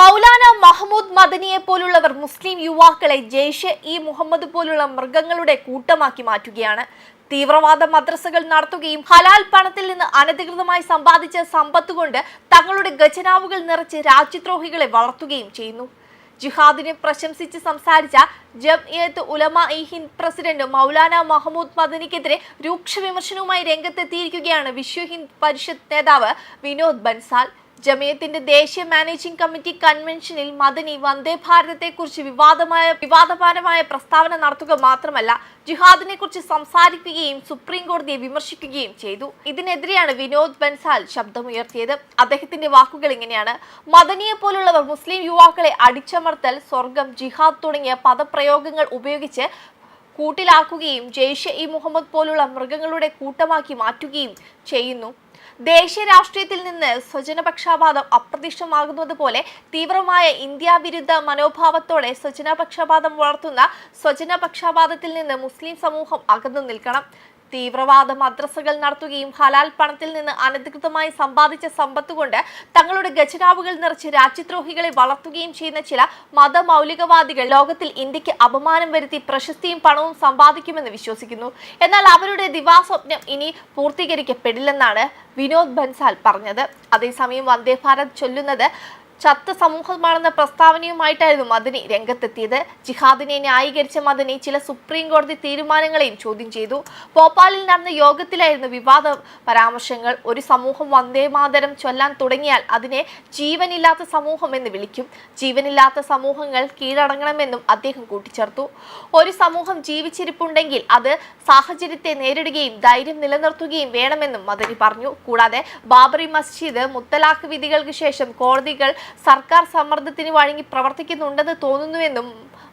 മൗലാന മഹ്മൂദ് മദനിയെ പോലുള്ളവർ മുസ്ലിം യുവാക്കളെ ജെയ്ഷെ ഇ മുഹമ്മദ് പോലുള്ള മൃഗങ്ങളുടെ കൂട്ടമാക്കി മാറ്റുകയാണ്. തീവ്രവാദ മദ്രസകൾ നടത്തുകയും ഹലാൽ പണത്തിൽ നിന്ന് അനധികൃതമായി സമ്പാദിച്ച സമ്പത്ത് കൊണ്ട് തങ്ങളുടെ ഗജനാവുകൾ നിറച്ച് രാജ്യദ്രോഹികളെ വളർത്തുകയും ചെയ്യുന്നു. ജിഹാദിനെ പ്രശംസിച്ച് സംസാരിച്ച ജംഇയത്ത് ഉലമ ഇ ഹിന്ദ് പ്രസിഡന്റ് മൗലാന മഹമ്മൂദ് മദനിക്കെതിരെ രൂക്ഷ വിമർശനവുമായി രംഗത്തെത്തിയിരിക്കുകയാണ് വിശ്വ ഹിന്ദ് പരിഷത്ത് നേതാവ് വിനോദ് ബൻസാൽ. ജമിയത്തിന്റെ ദേശീയ മാനേജിംഗ് കമ്മിറ്റി കൺവെൻഷനിൽ മദനി വന്ദേ ഭാരതത്തെക്കുറിച്ച് വിവാദമായ വിവാദപരമായ പ്രസ്താവന നടത്തുക മാത്രമല്ല ജിഹാദിനെ കുറിച്ച് സംസാരിക്കുകയും സുപ്രീം കോടതിയെ വിമർശിക്കുകയും ചെയ്തു. ഇതിനെതിരെയാണ് വിനോദ് ബൻസാൽ ശബ്ദമുയർത്തിയത്. അദ്ദേഹത്തിന്റെ വാക്കുകൾ ഇങ്ങനെയാണ്. മദനിയെ പോലുള്ളവർ മുസ്ലിം യുവാക്കളെ അടിച്ചമർത്തൽ സ്വർഗം ജിഹാദ് തുടങ്ങിയ പദപ്രയോഗങ്ങൾ ഉപയോഗിച്ച് കൂട്ടിലാക്കുകയും ജെയ്ഷെ ഇ മുഹമ്മദ് പോലുള്ള മൃഗങ്ങളുടെ കൂട്ടമാക്കി മാറ്റുകയും ചെയ്യുന്നു. ദേശീയ രാഷ്ട്രീയത്തിൽ നിന്ന് സ്വജനപക്ഷപാതം അപ്രത്യക്ഷമാകുന്നത് പോലെ തീവ്രമായ ഇന്ത്യ വിരുദ്ധ മനോഭാവത്തോടെ സ്വജനപക്ഷപാതം വളർത്തുന്ന സ്വജനപക്ഷപാതത്തിൽ നിന്ന് മുസ്ലിം സമൂഹം അകന്നു നിൽക്കണം. തീവ്രവാദ മദ്രസകൾ നടത്തുകയും ഹലാൽ പണത്തിൽ നിന്ന് അനധികൃതമായി സമ്പാദിച്ച സമ്പത്ത് കൊണ്ട് തങ്ങളുടെ ഖജനാവുകൾ നിറച്ച് രാജ്യദ്രോഹികളെ വളർത്തുകയും ചെയ്യുന്ന ചില മതമൗലികവാദികൾ ലോകത്തിൽ ഇന്ത്യയ്ക്ക് അപമാനം വരുത്തി പ്രശസ്തിയും പണവും സമ്പാദിക്കുമെന്ന് വിശ്വസിക്കുന്നു. എന്നാൽ അവരുടെ ദിവാസ്വപ്നം ഇനി പൂർത്തീകരിക്കപ്പെടില്ലെന്നാണ് വിനോദ് ബൻസാൽ പറഞ്ഞത്. അതേസമയം വന്ദേ ഭാരത് ചൊല്ലുന്നത് ചത്ത സമൂഹമാണെന്ന പ്രസ്താവനയുമായിട്ടായിരുന്നു മദനി രംഗത്തെത്തിയത്. ജിഹാദിനെ ന്യായീകരിച്ച മദനി ചില സുപ്രീം കോടതി തീരുമാനങ്ങളെയും ചോദ്യം ചെയ്തു. ഭോപ്പാലിൽ നടന്ന യോഗത്തിലായിരുന്നു വിവാദ പരാമർശങ്ങൾ. ഒരു സമൂഹം വന്ദേമാതരം ചൊല്ലാൻ തുടങ്ങിയാൽ അതിനെ ജീവനില്ലാത്ത സമൂഹം എന്ന് വിളിക്കും. ജീവനില്ലാത്ത സമൂഹങ്ങൾ കീഴടങ്ങണമെന്നും അദ്ദേഹം കൂട്ടിച്ചേർത്തു. ഒരു സമൂഹം ജീവിച്ചിരിപ്പുണ്ടെങ്കിൽ അത് സാഹചര്യത്തെ നേരിടുകയും ധൈര്യം നിലനിർത്തുകയും വേണമെന്നും മദനി പറഞ്ഞു. കൂടാതെ ബാബറി മസ്ജിദ് മുത്തലാഖ് വിധികൾക്ക് ശേഷം കോടതികൾ സർക്കാർ സമ്മർദ്ദത്തിന് വഴങ്ങി പ്രവർത്തിക്കുന്നുണ്ടെന്ന് തോന്നുന്നുവെന്നും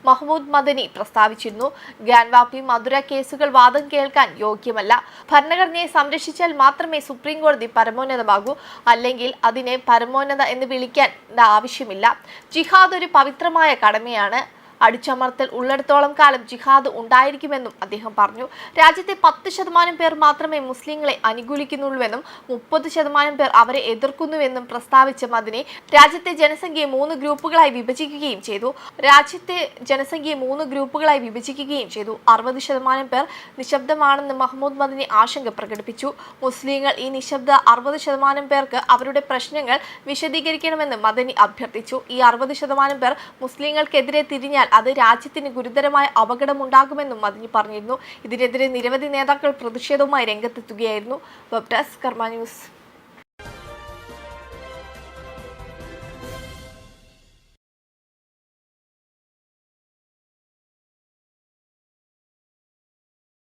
മഹ്മൂദ് മദനി പ്രസ്താവിച്ചിരുന്നു. ഗ്യാൻവാപ്പി മധുര കേസുകൾ വാദം കേൾക്കാൻ യോഗ്യമല്ല. ഭരണഘടനയെ സംരക്ഷിച്ചാൽ മാത്രമേ സുപ്രീം കോടതി പരമോന്നതമാകൂ. അല്ലെങ്കിൽ അതിനെ പരമോന്നത എന്ന് വിളിക്കാൻ ആവശ്യമില്ല. ജിഹാദ് ഒരു പവിത്രമായ കടമയാണ്. അടിച്ചമർത്തൽ ഉള്ളിടത്തോളം കാലം ജിഹാദ് ഉണ്ടായിരിക്കുമെന്നും അദ്ദേഹം പറഞ്ഞു. രാജ്യത്തെ പത്ത് ശതമാനം പേർ മാത്രമേ മുസ്ലിങ്ങളെ അനുകൂലിക്കുന്നുള്ളൂവെന്നും മുപ്പത് ശതമാനം പേർ അവരെ എതിർക്കുന്നുവെന്നും പ്രസ്താവിച്ച മദിനെ രാജ്യത്തെ ജനസംഖ്യയെ മൂന്ന് ഗ്രൂപ്പുകളായി വിഭജിക്കുകയും ചെയ്തു. രാജ്യത്തെ ജനസംഖ്യയെ മൂന്ന് ഗ്രൂപ്പുകളായി വിഭജിക്കുകയും ചെയ്തു. അറുപത് ശതമാനം പേർ നിശബ്ദമാണെന്ന് മഹ്മൂദ് മദിനി ആശങ്ക പ്രകടിപ്പിച്ചു. മുസ്ലിങ്ങൾ ഈ നിശബ്ദ അറുപത് ശതമാനം പേർക്ക് അവരുടെ പ്രശ്നങ്ങൾ വിശദീകരിക്കണമെന്ന് മദനി അഭ്യർത്ഥിച്ചു. ഈ അറുപത് ശതമാനം പേർ മുസ്ലിങ്ങൾക്കെതിരെ തിരിഞ്ഞാൽ അത് രാജ്യത്തിന് ഗുരുതരമായ അപകടമുണ്ടാകുമെന്നും മദനി പറഞ്ഞിരുന്നു. ഇതിനെതിരെ നിരവധി നേതാക്കൾ പ്രതിഷേധവുമായി രംഗത്തെത്തുകയായിരുന്നു. വെബ് കർമ്മ ന്യൂസ്.